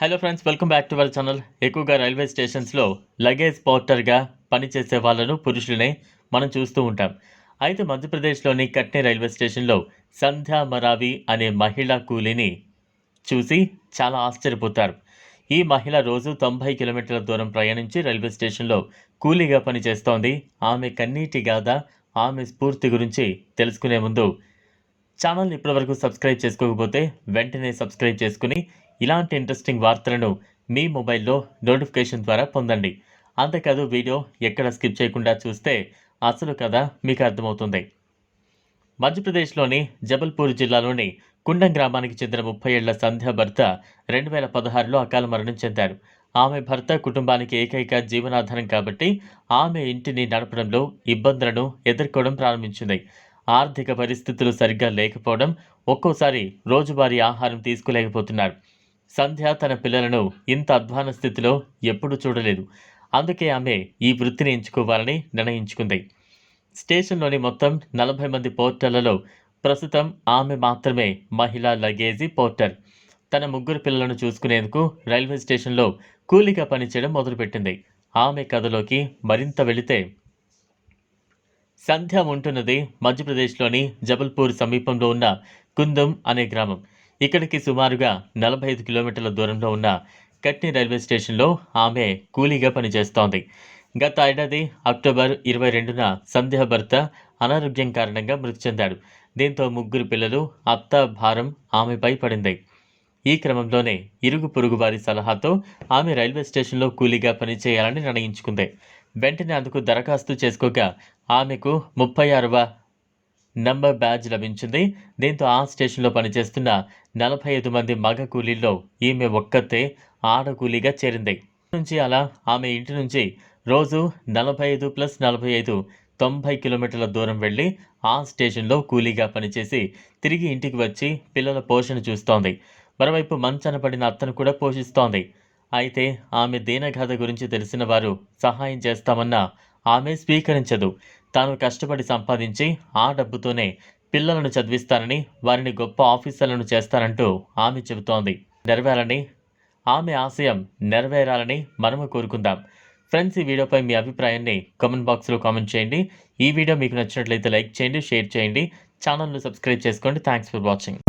Hello friends welcome back to our channel ఎక్కువగా railway స్టేషన్స్లో luggage పోర్టర్గా పనిచేసే వాళ్ళను పురుషులనే మనం చూస్తూ ఉంటాం. అయితే మధ్యప్రదేశ్లోని కట్నీ రైల్వే స్టేషన్లో సంధ్యా మరావి అనే మహిళా కూలీని చూసి చాలా ఆశ్చర్యపోతారు. ఈ మహిళ రోజు తొంభై కిలోమీటర్ల దూరం ప్రయాణించి రైల్వే స్టేషన్లో కూలీగా పనిచేస్తోంది. ఆమె కన్నీటి గాథ ఆమె స్ఫూర్తి గురించి తెలుసుకునే ముందు ఛానల్ని ఇప్పటివరకు సబ్స్క్రైబ్ చేసుకోకపోతే వెంటనే సబ్స్క్రైబ్ చేసుకుని ఇలాంటి ఇంట్రెస్టింగ్ వార్తలను మీ మొబైల్లో నోటిఫికేషన్ ద్వారా పొందండి. అంతేకాదు వీడియో ఎక్కడ స్కిప్ చేయకుండా చూస్తే అసలు కథ మీకు అర్థమవుతుంది. మధ్యప్రదేశ్లోని జబల్పూర్ జిల్లాలోని కుండం గ్రామానికి చెందిన ముప్పై ఏళ్ళ సంధ్య భర్త రెండు వేల పదహారులో అకాల మరణం చెందారు. ఆమె భర్త కుటుంబానికి ఏకైక జీవనాధారం కాబట్టి ఆమె ఇంటిని నడపడంలో ఇబ్బందులను ఎదుర్కోవడం ప్రారంభించింది. ఆర్థిక పరిస్థితులు సరిగ్గా లేకపోవడం ఒక్కోసారి రోజువారీ ఆహారం తీసుకోలేకపోతున్నారు. సంధ్య తన పిల్లలను ఇంత అధ్వాన స్థితిలో ఎప్పుడూ చూడలేదు. అందుకే ఆమె ఈ వృత్తిని ఎంచుకోవాలని నిర్ణయించుకుంది. స్టేషన్లోని మొత్తం నలభై మంది పోర్టర్లలో ప్రస్తుతం ఆమె మాత్రమే మహిళా లగేజీ పోర్టర్. తన ముగ్గురు పిల్లలను చూసుకునేందుకు రైల్వే స్టేషన్లో కూలీగా పనిచేయడం మొదలుపెట్టింది. ఆమె కథలోకి మరింత వెళితే సంధ్య ఉంటున్నది మధ్యప్రదేశ్లోని జబల్పూర్ సమీపంలో ఉన్న కుందం అనే గ్రామం. ఇక్కడికి సుమారుగా నలభై ఐదు కిలోమీటర్ల దూరంలో ఉన్న కట్నీ రైల్వే స్టేషన్లో ఆమె కూలీగా పనిచేస్తోంది. గత ఏడాది అక్టోబర్ ఇరవై రెండున సంధ్య భర్త అనారోగ్యం కారణంగా మృతి చెందాడు. దీంతో ముగ్గురు పిల్లలు అత్త భారం ఆమెపై పడింది. ఈ క్రమంలోనే ఇరుగు పొరుగు వారి సలహాతో ఆమె రైల్వే స్టేషన్లో కూలీగా పనిచేయాలని నిర్ణయించుకుంది. వెంటనే అందుకు దరఖాస్తు చేసుకోగా ఆమెకు ముప్పై ఆరవ నంబర్ బ్యాజ్ లభించింది. దీంతో ఆ స్టేషన్లో పనిచేస్తున్న నలభై ఐదు మంది మగ కూలీల్లో ఈమె ఒక్కతే ఆడ కూలీగా చేరింది. నుంచి అలా ఆమె ఇంటి నుంచి రోజు నలభై ఐదు ప్లస్ నలభై ఐదు తొంభై కిలోమీటర్ల దూరం వెళ్ళి ఆ స్టేషన్లో కూలీగా పనిచేసి తిరిగి ఇంటికి వచ్చి పిల్లల పోషణ చూస్తోంది. మరోవైపు మంచాన పడిన అత్తను కూడా పోషిస్తోంది. అయితే ఆమె దీనగాథ గురించి తెలిసిన వారు సహాయం చేస్తామన్నా ఆమె స్వీకరించదు. తాను కష్టపడి సంపాదించి ఆ డబ్బుతోనే పిల్లలను చదివిస్తానని వారిని గొప్ప ఆఫీసర్లను చేస్తానంటూ ఆమె చెబుతోంది. నెరవేరాలని ఆమె ఆశయం నెరవేరాలని మనము కోరుకుందాం. ఫ్రెండ్స్ ఈ వీడియోపై మీ అభిప్రాయాన్ని కామెంట్ బాక్స్లో కామెంట్ చేయండి. ఈ వీడియో మీకు నచ్చినట్లయితే లైక్ చేయండి షేర్ చేయండి. ఛానల్ను సబ్స్క్రైబ్ చేసుకోండి. Thanks for watching.